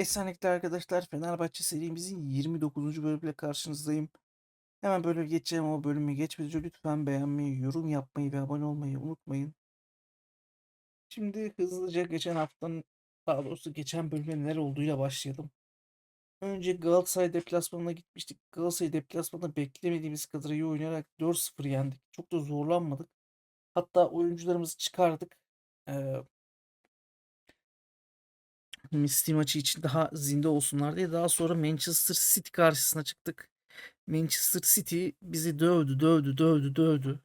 Esenlikler arkadaşlar. Fenerbahçe serimizin 29. bölümüyle karşınızdayım. Hemen böyle geçeceğim ama bölümü geçmeden önce lütfen beğenmeyi, yorum yapmayı ve abone olmayı unutmayın. Şimdi hızlıca geçen haftanın, daha doğrusu geçen bölümde neler olduğuyla başlayalım. Önce Galatasaray deplasmanına gitmiştik. Galatasaray deplasmanında beklemediğimiz kadar iyi oynayarak 4-0 yendik. Çok da zorlanmadık. Hatta oyuncularımızı çıkardık. Ee, Misli maçı için daha zinde olsunlar diye. Daha sonra Manchester City karşısına çıktık. Manchester City bizi dövdü, dövdü, dövdü, dövdü.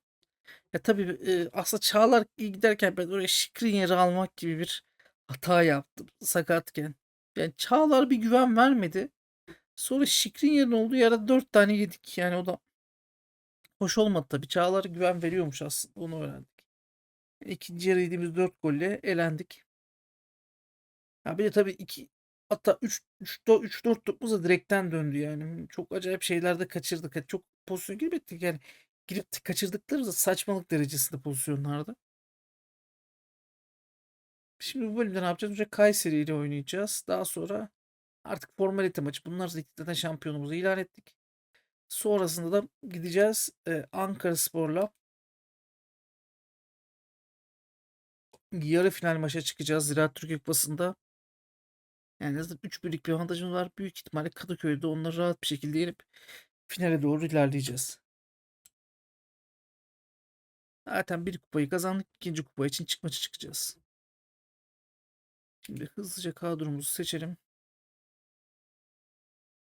Ya tabii e, aslında Çağlar giderken ben oraya Skriniar'ı almak gibi bir hata yaptım sakatken. Yani Çağlar bir güven vermedi. Sonra Skriniar'ın olduğu yere 4 tane yedik. Yani o da hoş olmadı tabii. Çağlar güven veriyormuş aslında. Onu öğrendik. İkinci yarı yediğimiz 4 golle elendik. Ya bir de tabii iki hatta 3 3 3 4 topumuz da direkten döndü yani. Çok acayip şeyler de kaçırdık. Yani çok pozisyon girmedik yani. Girip de kaçırdıkları da saçmalık derecesinde pozisyonlarda. Şimdi bu bölümde ne yapacağız? Önce Kayseri ile oynayacağız. Daha sonra artık formalite maçı. Bunlar zaten şampiyonumuzu ilan ettik. Sonrasında da gideceğiz e, Ankara Spor'la yarı final maça çıkacağız Ziraat Türkiye Kupası'nda. Yani zaten 3 birlik bir avantajımız var. Büyük ihtimalle Kadıköy'de onları rahat bir şekilde yenip finale doğru ilerleyeceğiz. Zaten bir kupayı kazandık. ikinci kupa için çık maçı çıkacağız. Şimdi hızlıca kadromuzu seçelim.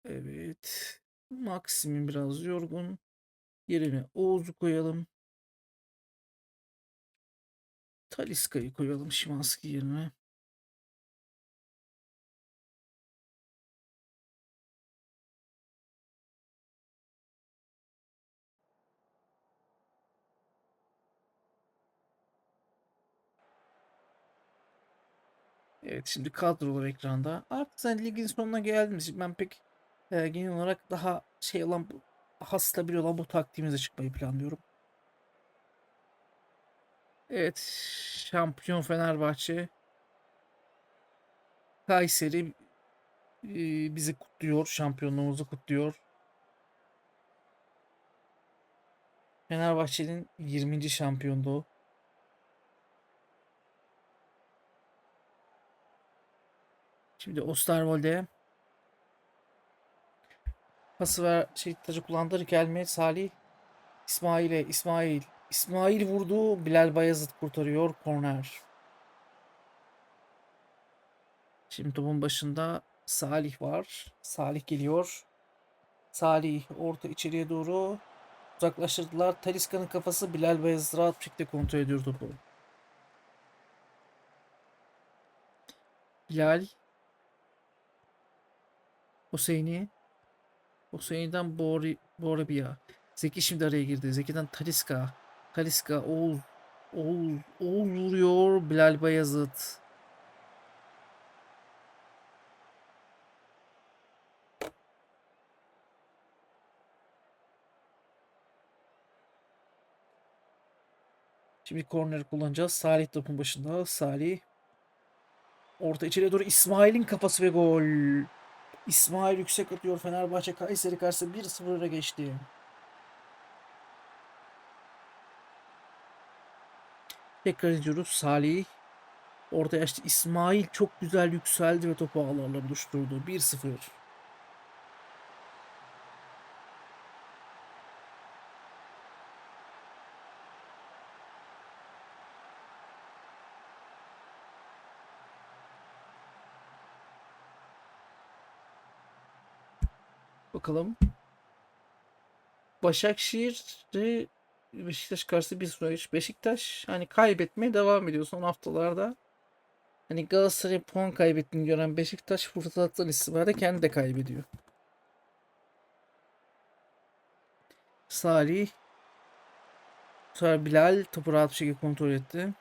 Evet. Maksim'in biraz yorgun. Yerine Oğuz'u koyalım. Taliska'yı koyalım Şimanski yerine. Evet şimdi kadrolar ekranda. Artık sen ligin sonuna geldiğimiz ben pek e, genel olarak daha şey olan daha stabil olan bu taktiğimize çıkmayı planlıyorum. Evet şampiyon Fenerbahçe Kayseri e, bizi kutluyor. Şampiyonluğumuzu kutluyor. Fenerbahçe'nin 20. şampiyonluğu. Şimdi Osterwolde pası ver şey tacı kullandı. Rikelme Salih İsmail'e İsmail İsmail vurdu. Bilal Bayazıt kurtarıyor. Korner. Şimdi topun başında Salih var. Salih geliyor. Salih orta içeriye doğru uzaklaştırdılar. Taliska'nın kafası Bilal Bayazıt rahat bir şekilde kontrol ediyor topu. Bilal Hüseyin'i Hüseyin'den Bori, Boribia. Zeki şimdi araya girdi. Zeki'den Taliska. Taliska Oğuz. Oğuz. Oğuz vuruyor. Bilal Bayazıt. Şimdi korner kullanacağız. Salih topun başında. Salih. Orta içeriye doğru İsmail'in kafası ve gol. İsmail yüksek atıyor. Fenerbahçe Kayseri karşısında 1-0'a geçti. Tekrar ediyoruz. Salih. Orta yaşta İsmail çok güzel yükseldi ve topu ağlarla buluşturdu. 1-0. Bakalım. Başakşehir'de Beşiktaş karşısında bir sonuç. Beşiktaş hani kaybetmeye devam ediyor son haftalarda. Hani Galatasaray puan kaybettiğini gören Beşiktaş fırsattan istifade kendi de kaybediyor. Salih Sonra Bilal topu rahat bir şekilde kontrol etti.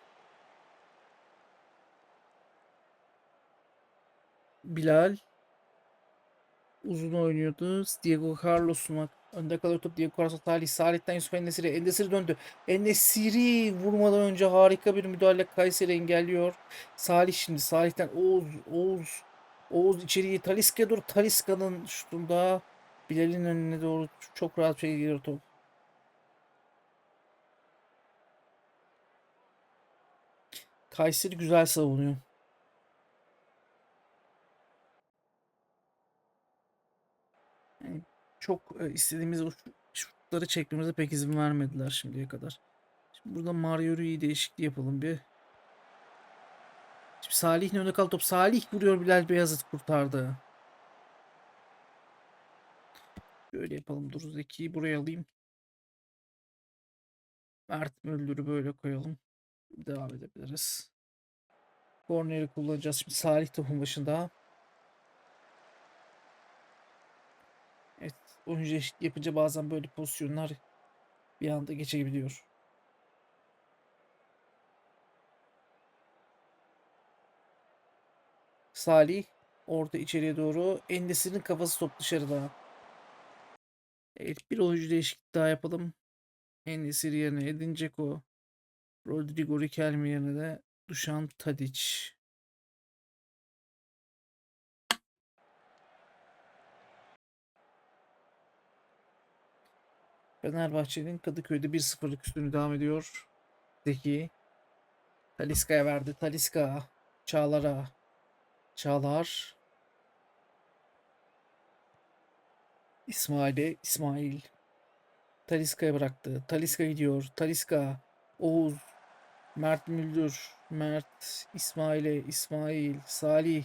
Bilal uzun oynuyordu. Diego Carlos'un önde kalıyor top. Diego Carlos Salih. Salih'ten Yusuf Enesiri. Enesiri döndü. Enesiri vurmadan önce harika bir müdahale Kayseri engelliyor. Salih şimdi. Salih'ten Oğuz. Oğuz. Oğuz içeriye Taliska'ya doğru Taliska'nın şutunda Bilal'in önüne doğru çok rahat şekilde giriyor top. Kayseri güzel savunuyor. Yani çok e, istediğimiz şutları çekmemize pek izin vermediler şimdiye kadar. Şimdi burada Mario Rui değişikliği yapalım bir. Şimdi Salih'in önüne kalan top. Salih vuruyor Bilal Beyazıt kurtardı. Böyle yapalım. Dur Zeki'yi buraya alayım. Mert Müldür'ü böyle koyalım. Devam edebiliriz. Korneri kullanacağız. Şimdi Salih topun başında. Evet. Oyuncu eşit yapınca bazen böyle pozisyonlar bir anda geçebiliyor. Salih orta içeriye doğru. Endesinin kafası top dışarıda. Evet bir oyuncu değişiklik daha yapalım. Endesiri yerine Edin Dzeko. Rodrigo Riquelme yerine de Dušan Tadic. Fenerbahçe'nin Kadıköy'de 1-0'lık üstünü devam ediyor. Zeki. Taliska'ya verdi. Taliska. Çağlar'a. Çağlar. İsmail'e. İsmail. Taliska'ya bıraktı. Taliska gidiyor. Taliska. Oğuz. Mert Müldür. Mert. İsmail'e. İsmail. Salih.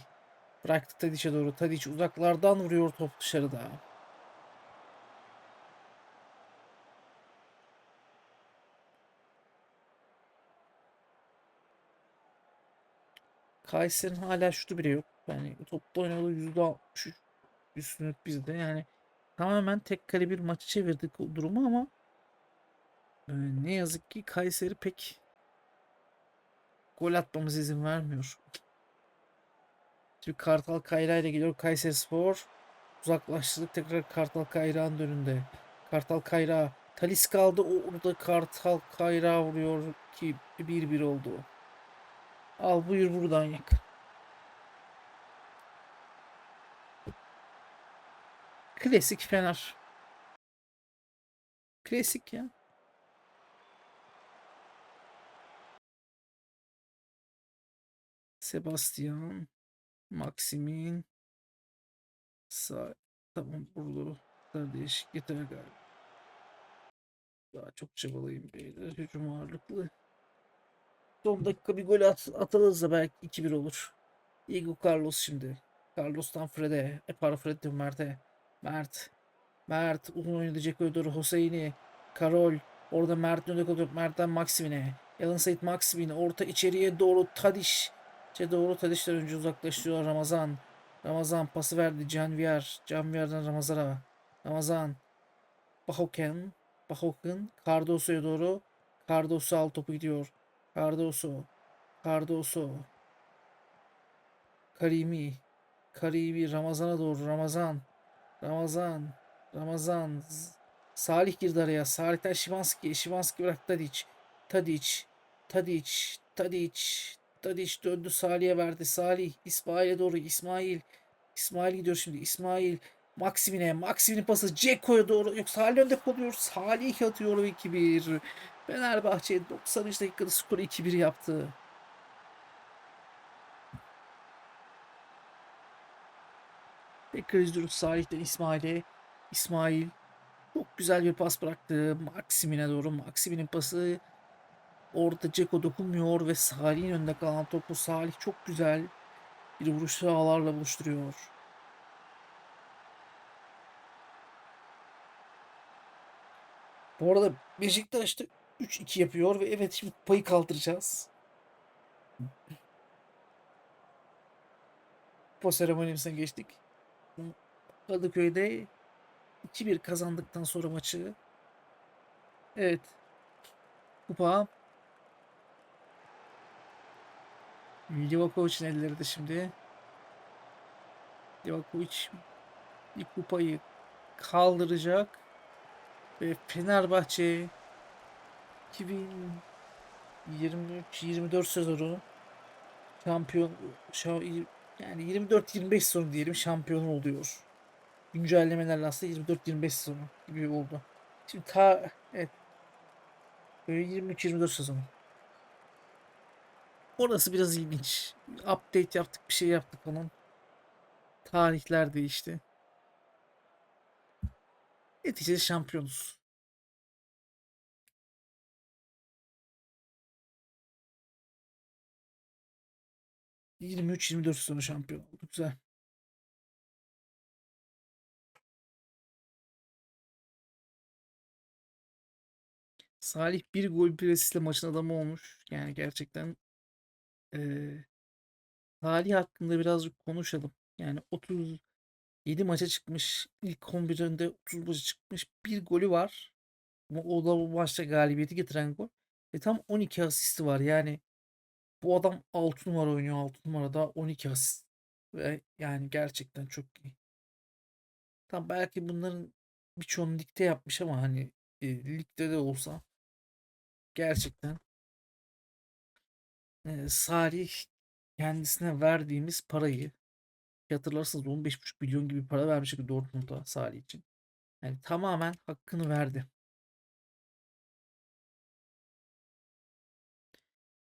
Bıraktı Tadic'e doğru. Tadic uzaklardan vuruyor top dışarıda. Kayseri'nin hala şutu bile yok. Yani topta oynadığı %63 üstünlük bizde. Yani tamamen tek kale bir maçı çevirdik o durumu ama e, ne yazık ki Kayseri pek gol atmamız izin vermiyor. Şimdi Kartal Kayra ile geliyor Kayseri Spor. Uzaklaştırdık tekrar Kartal Kayra'nın önünde. Kartal Kayra Talis kaldı orada Kartal Kayra vuruyor ki 1-1 oldu. Al buyur buradan yak. Klasik Fener. Klasik ya. Sebastian. Maximin. Sağ. Tamam burada. Daha değişik yeter galiba. Daha çok çabalayayım beyler. Hücum ağırlıklı. Son dakika bir gol at, atarız da belki 2-1 olur. Diego Carlos şimdi. Carlos'tan Fred'e. E para Fred diyorum Mert'e. Mert. Mert. Uzun oynayacak doğru Hüseyin'i. Karol. Orada Mert'in önünde kalıyor. Mert'ten Maximin'e. Alan Said Maximin. Orta içeriye doğru Tadiş. İçe doğru Tadiş'ten önce uzaklaşıyor Ramazan. Ramazan pası verdi Canvier. Canvier'den Ramazan'a. Ramazan. Bahoken. Bahoken. Cardoso'ya doğru. Cardoso al topu gidiyor. Cardoso. Cardoso. Karimi. Karimi Ramazan'a doğru. Ramazan. Ramazan. Ramazan. Salih girdi araya. Salih'ten Şimanski. Şimanski bırak Tadic. Tadic. Tadic. Tadic. Tadic döndü Salih'e verdi. Salih. İsmail'e doğru. İsmail. İsmail gidiyor şimdi. İsmail. Maksimin'e. Maksimin'in pası Ceko'ya doğru. Yok Salih önde kalıyor. Salih atıyor 2-1. Fenerbahçe 90. dakikada skoru 2-1 yaptı. Tekrar izliyoruz Salih'ten İsmail'e. İsmail çok güzel bir pas bıraktı. Maksimin'e doğru. Maksimin'in pası orada Ceko dokunmuyor ve Salih'in önünde kalan topu Salih çok güzel bir vuruşla ağlarla buluşturuyor. Bu arada Beşiktaş'ta 3-2 yapıyor ve evet şimdi payı kaldıracağız. Kupa seremonimizden geçtik. Kadıköy'de 2-1 kazandıktan sonra maçı. Evet. Kupa. Livakovic'in elleri de şimdi. Livakovic bir kupayı kaldıracak. Ve Fenerbahçe 2023-24 sezonu şampiyon şa- Yani 24-25 sonu diyelim şampiyon oluyor. Güncellemelerle aslında 24-25 sonu gibi oldu. Şimdi ta evet. Böyle 23-24 sezonu. Orası biraz ilginç. Update yaptık, bir şey yaptık onun. Tarihler değişti. Neticede şampiyonuz. Yirmi üç, yirmi dört sezonu şampiyon olduk. Güzel. Salih bir gol bir asistle maçın adamı olmuş. Yani gerçekten eee Salih hakkında birazcık konuşalım. Yani 37 maça çıkmış. İlk 11 önde 30 maça çıkmış. Bir golü var. O da bu maçta galibiyeti getiren gol. Ve tam 12 asisti var. Yani bu adam 6 numara oynuyor. 6 numarada 12 asist. Ve yani gerçekten çok iyi. Tam belki bunların birçoğunu ligde yapmış ama hani e, ligde de olsa gerçekten e, Salih kendisine verdiğimiz parayı hatırlarsanız 15,5 milyon gibi para vermiştik Dortmund'a Salih için. Yani tamamen hakkını verdi.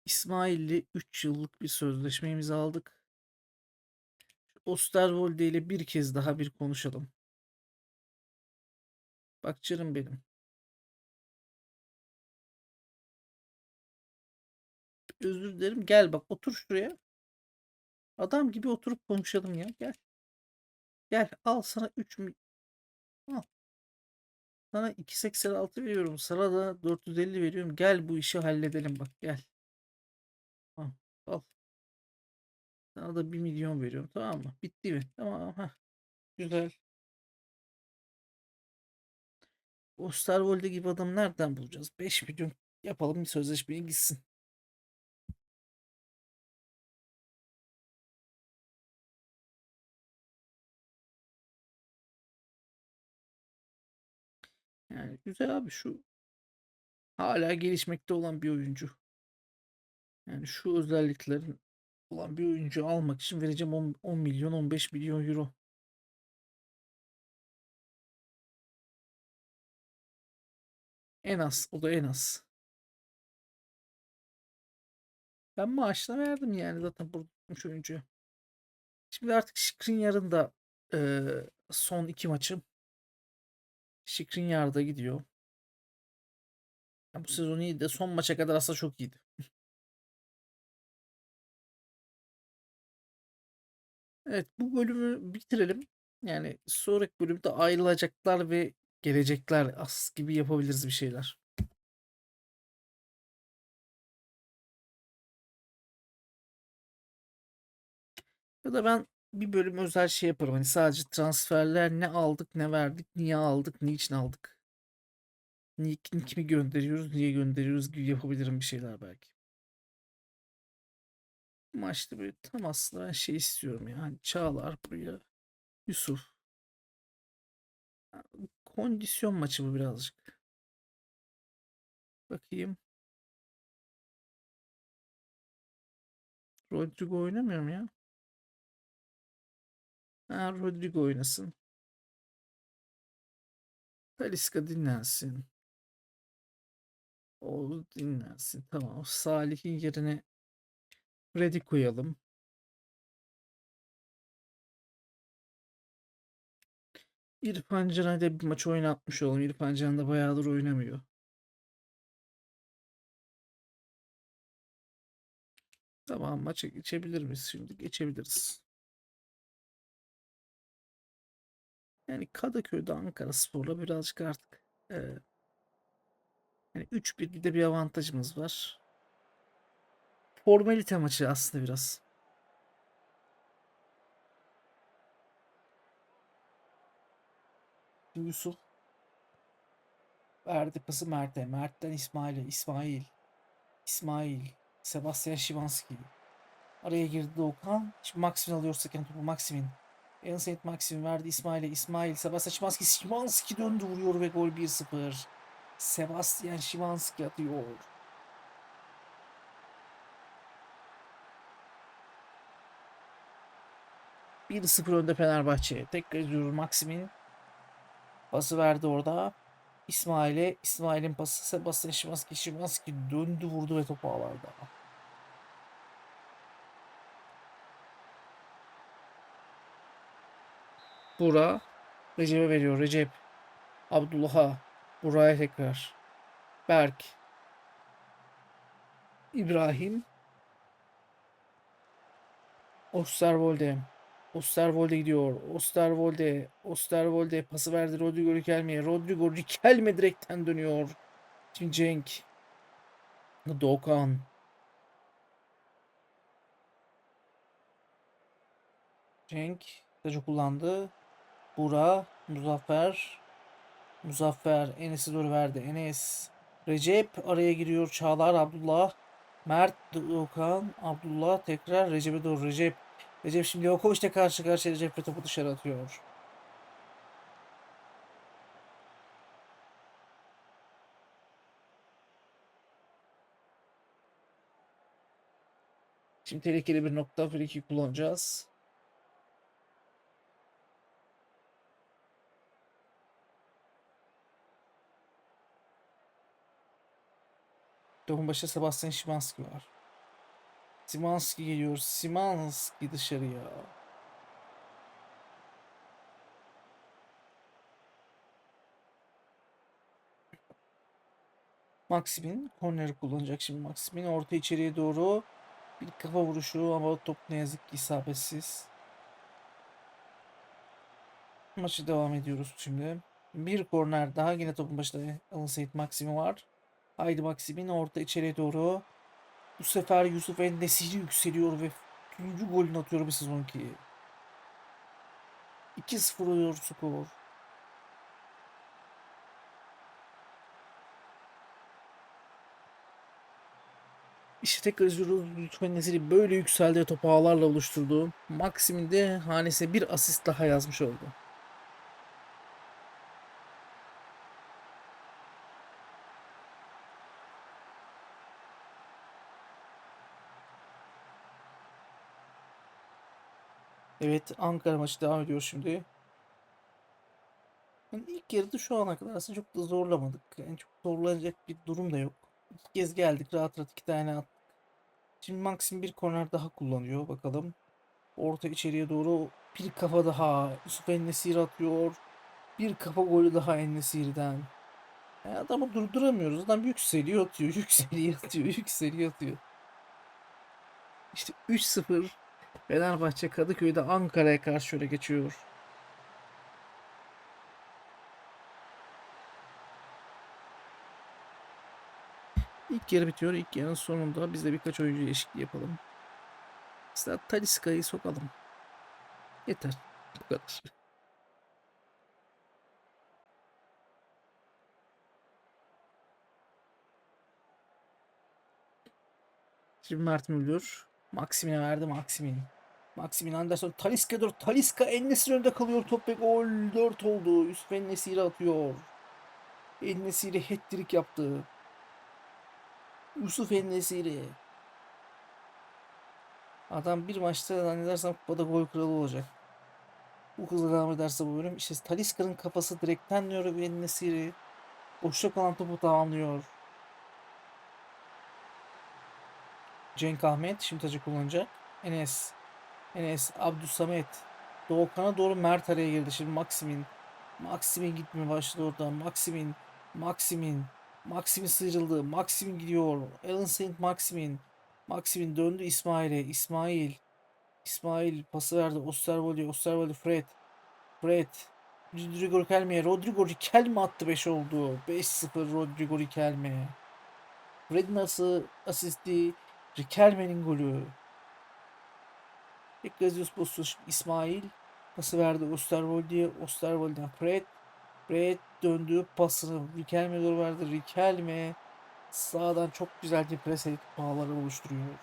İsmail'le 3 yıllık bir sözleşme imzaladık. Osterwolde ile bir kez daha bir konuşalım. Bak canım benim. Özür dilerim. Gel bak otur şuraya. Adam gibi oturup konuşalım ya. Gel. Gel al sana 3 mi al. Sana 2.86 veriyorum. Sana da 450 veriyorum. Gel bu işi halledelim bak gel. Al. Sana da 1 milyon veriyorum. Tamam mı? Bitti mi? Tamam. Heh. Güzel. Osterwolde gibi adam nereden bulacağız? 5 milyon yapalım bir sözleşmeye gitsin. Yani güzel abi şu hala gelişmekte olan bir oyuncu. Yani şu özelliklerin olan bir oyuncu almak için vereceğim 10, 10 milyon 15 milyon euro. En az. O da en az. Ben maaşla verdim yani zaten burada tutmuş oyuncuya. Şimdi artık Skriniar'ın da eee, son iki maçı Skriniar'da gidiyor. Ya bu sezon iyiydi. de Son maça kadar aslında çok iyiydi. Evet bu bölümü bitirelim. Yani sonraki bölümde ayrılacaklar ve gelecekler as gibi yapabiliriz bir şeyler. Ya da ben bir bölüm özel şey yaparım. Hani sadece transferler ne aldık, ne verdik, niye aldık, niçin aldık. Niye, kim- kimi gönderiyoruz, niye gönderiyoruz gibi yapabilirim bir şeyler belki. Maçta böyle tam aslında şey istiyorum ya. Hani Çağlar buraya, Yusuf. Kondisyon maçı bu birazcık. Bakayım. Rodrigo oynamıyor mu ya? Ha, Rodrigo oynasın. Talisca dinlensin. O dinlensin. Tamam. Salih'in yerine Freddy koyalım. İrfan Can'a da bir maç oynatmış olalım. İrfan Can da bayağıdır oynamıyor. Tamam maça geçebilir miyiz şimdi? Geçebiliriz. Yani Kadıköy'de Ankara Spor'la birazcık artık e, yani 3-1'de bir avantajımız var. Formalite maçı aslında biraz. Yusuf verdi pası Mert'e. Mert'ten İsmail'e. İsmail. İsmail. Sebastian Szymanski. Araya girdi Doğukan. Şimdi Maximin alıyor seken topu Maximin. Saint Maxim verdi İsmail'e. İsmail. Sebastian Szymanski. Szymanski döndü vuruyor ve gol 1-0. Sebastian Szymanski atıyor. 1-0 önde Fenerbahçe. Tekrar ediyorum Maximin. Pası verdi orada. İsmail'e. İsmail'in pası Sebastian Şimanski. Şimanski döndü vurdu ve topu ağlarda. Bura. Recep'e veriyor. Recep. Abdullah'a. Buraya tekrar. Berk. İbrahim. Osterwolde. Osterwolde gidiyor. Osterwolde. Osterwolde pası verdi Rodrigo Riquelme'ye. Rodrigo Riquelme direkten dönüyor. Şimdi Cenk. Doğukan. Cenk. Tacı kullandı. Bura. Muzaffer. Muzaffer. Enes'e doğru verdi. Enes. Recep araya giriyor. Çağlar. Abdullah. Mert. Doğukan. Abdullah. Tekrar Recep'e doğru. Recep. Recep şimdi Livakovic'le karşı karşıya Recep ve topu dışarı atıyor. Şimdi tehlikeli bir nokta free kullanacağız. Topun başında Sebastian Szymanski var. Simanski geliyor. Simanski dışarıya. Maximin korneri kullanacak şimdi. Maximin orta içeriye doğru bir kafa vuruşu ama top ne yazık ki isabetsiz. Maçı devam ediyoruz şimdi. Bir korner daha yine topun başında Alan Seyit Maximi var. Haydi Maximin orta içeriye doğru. Bu sefer Yusuf Endesiri yükseliyor ve 3. golünü atıyor bu sezonki. 2-0 oluyor skor. İşte tekrar izliyoruz. Yusuf Endesiri böyle yükseldi topu ağlarla oluşturdu. Maxim'in de hanesine bir asist daha yazmış oldu. Evet Ankara maçı devam ediyor şimdi. Yani ilk yarıda şu ana kadar aslında çok da zorlamadık. Yani çok zorlanacak bir durum da yok. İki kez geldik rahat rahat iki tane attık. Şimdi Maxim bir korner daha kullanıyor bakalım. Orta içeriye doğru bir kafa daha. Yusuf Ennesir atıyor. Bir kafa golü daha Ennesir'den. Yani adamı durduramıyoruz. Adam yükseliyor atıyor, yükseliyor atıyor, yükseliyor atıyor. İşte 3-0 Fenerbahçe Kadıköy'de Ankara'ya karşı öne geçiyor. İlk yarı bitiyor. İlk yarının sonunda biz de birkaç oyuncu değişikliği yapalım. Mesela Taliska'yı sokalım. Yeter. Bu kadar. Şimdi Mert Müldür. Maxim'e verdi Maxim'in. Maximin Anderson Taliska dur. Taliska Ennesir önünde kalıyor top ve gol 4 oldu. Yusuf Ennesir'i atıyor. Ennesir'i hat-trick yaptı. Yusuf Ennesir'i. Adam bir maçta zannedersem kupada gol kralı olacak. Bu hızla devam ederse bu bölüm işte Taliska'nın kafası direkten diyor ve Ennesir'i. Boşta kalan topu tamamlıyor. Cenk Ahmet şimdi tacı kullanacak. Enes. Enes, Abdülsamet. Doğukan'a doğru Mert araya girdi. Şimdi Maximin. Maximin gitmeye başladı orada. Maximin. Maximin. Maximin sıyrıldı. Maximin gidiyor. Alan Saint Maximin. Maximin döndü İsmail'e. İsmail. İsmail pası verdi. Osterwolde. Osterwolde Fred. Fred. Rodrigo Riquelme. Rodrigo Riquelme attı 5 oldu. 5-0 Rodrigo Riquelme. Fred nasıl asisti? Riquelme'nin golü. Eklezios Bostos İsmail pası verdi Osterwolde'ye. Osterwolde'den Fred. Fred döndü pasını Riquelme doğru verdi. Riquelme sağdan çok güzel bir pres edip bağları oluşturuyor.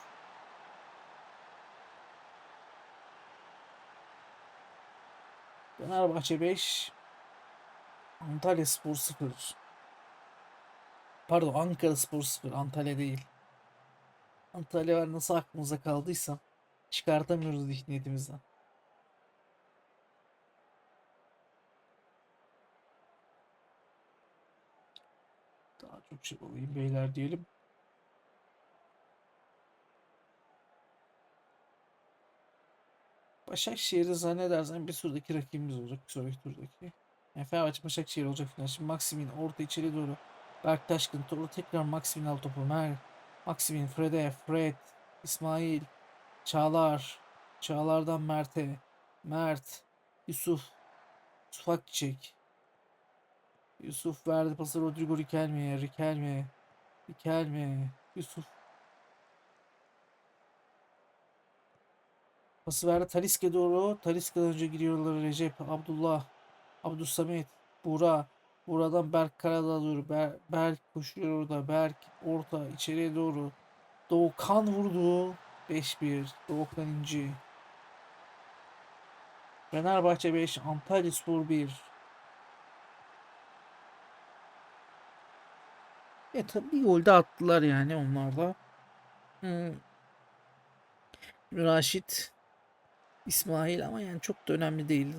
Fenerbahçe 5 Antalya Spor 0 Pardon Ankara Spor 0 Antalya değil. Antalya var nasıl aklımıza kaldıysa çıkartamıyoruz zihniyetimizden. Daha çok şey olayım beyler diyelim. Başakşehir'i zannedersen bir sonraki rakibimiz olacak. Bir sonraki turdaki. Yani Fenerbahçe Başakşehir olacak final. Şimdi Maximin orta içeri doğru. Berk Taşkın Torlu tekrar Maximin al topu. Mer Maximin Fred'e. Fred. İsmail. Çağlar. Çağlar'dan Mert'e. Mert. Yusuf. Yusuf. Yusuf verdi pası Rodrigo Riquelme'ye. Riquelme. Riquelme. Yusuf. Pası verdi Talisk'e doğru. Talisk'den önce giriyorlar Recep, Abdullah, Abdülsamet, Buğra. Buğra'dan Berk Karadağ doğru. Ber- Berk koşuyor orada. Berk orta içeriye doğru. Doğukan vurdu. 5-1. Doğukan İnci. Fenerbahçe 5, Antalyaspor 1. E tabi bir gol de attılar yani onlar da. Hmm. Raşit İsmail ama yani çok da önemli değil.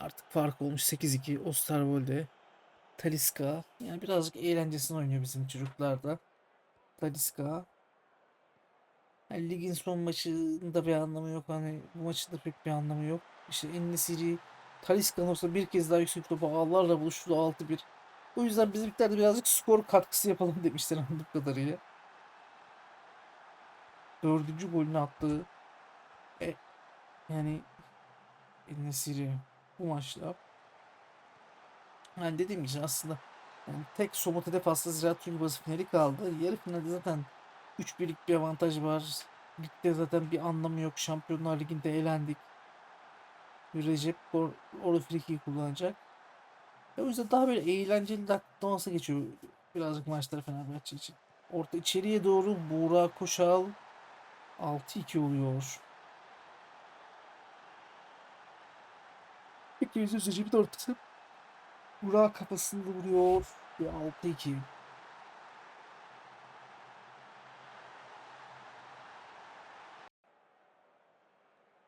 Artık fark olmuş 8-2 Osterwolde. Taliska. Yani birazcık eğlencesini oynuyor bizim çocuklar da. Taliska. Yani ligin son maçında bir anlamı yok. Hani bu maçın da pek bir anlamı yok. İşte Ennesiri Taliska'nın olsa bir kez daha yüksek topu ağlarla buluştu 6-1. O yüzden bizimkiler de birazcık skor katkısı yapalım demişler anladığım kadarıyla. Dördüncü golünü attığı e, yani Ennesiri bu maçta yani dediğim gibi aslında yani tek somut hedef aslında Ziraat Kupası finali kaldı. Yarı finalde zaten 3-1'lik bir avantaj var. Ligde zaten bir anlamı yok. Şampiyonlar Ligi'nde elendik. Recep or orada friki kullanacak. E o yüzden daha böyle eğlenceli dakikaması geçiyor birazcık maçlar Fenerbahçe için. Orta içeriye doğru Buğra Koşal 6-2 oluyor. Kez Recep'in ortası. Burak kafasında vuruyor. Ve 6-2.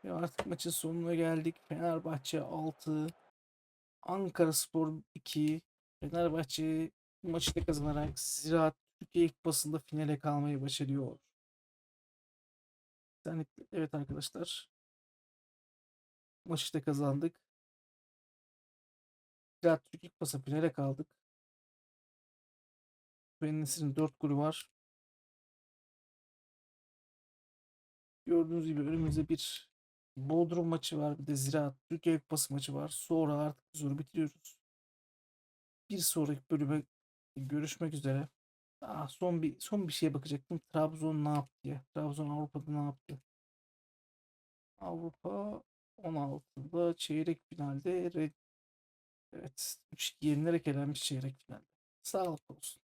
Ve artık maçın sonuna geldik. Fenerbahçe 6. Ankaraspor 2. Fenerbahçe maçı da kazanarak Ziraat Türkiye Kupası'nda finale kalmayı başarıyor. Yani, evet arkadaşlar. Maçı da kazandık. Ziraat Türkiye Kupası finale kaldık. Benis'in 4 golü var. Gördüğünüz gibi önümüzde bir Bodrum maçı var. Bir de Ziraat Türkiye Kupası maçı var. Sonra artık zoru bitiriyoruz. Bir sonraki bölüme görüşmek üzere. Aa, son bir son bir şeye bakacaktım. Trabzon ne yaptı diye. Trabzon Avrupa'da ne yaptı? Avrupa 16'da çeyrek finalde red Evet. 3 yenilerek elenmiş çeyrek finalde. Sağlık olsun.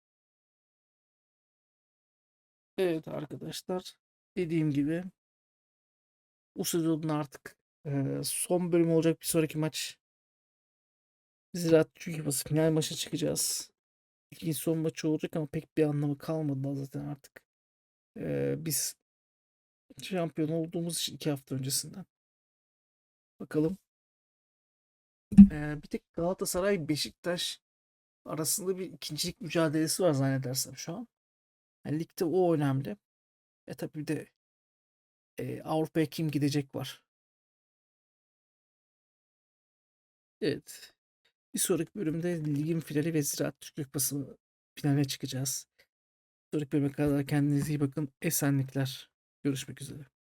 Evet arkadaşlar. Dediğim gibi bu sezonun artık e, son bölümü olacak bir sonraki maç. Ziraat Türkiye Kupası final maçı çıkacağız. Ligin son maçı olacak ama pek bir anlamı kalmadı daha zaten artık. E, biz şampiyon olduğumuz için iki hafta öncesinden. Bakalım. E, bir tek Galatasaray Beşiktaş arasında bir ikincilik mücadelesi var zannedersem şu an. Yani ligde o önemli. E tabii bir de e, Avrupa'ya kim gidecek var. Evet. Bir sonraki bölümde ligin finali ve Ziraat Türkiye Kupası finaline çıkacağız. Bir sonraki bölüme kadar kendinize iyi bakın. Esenlikler. Görüşmek üzere.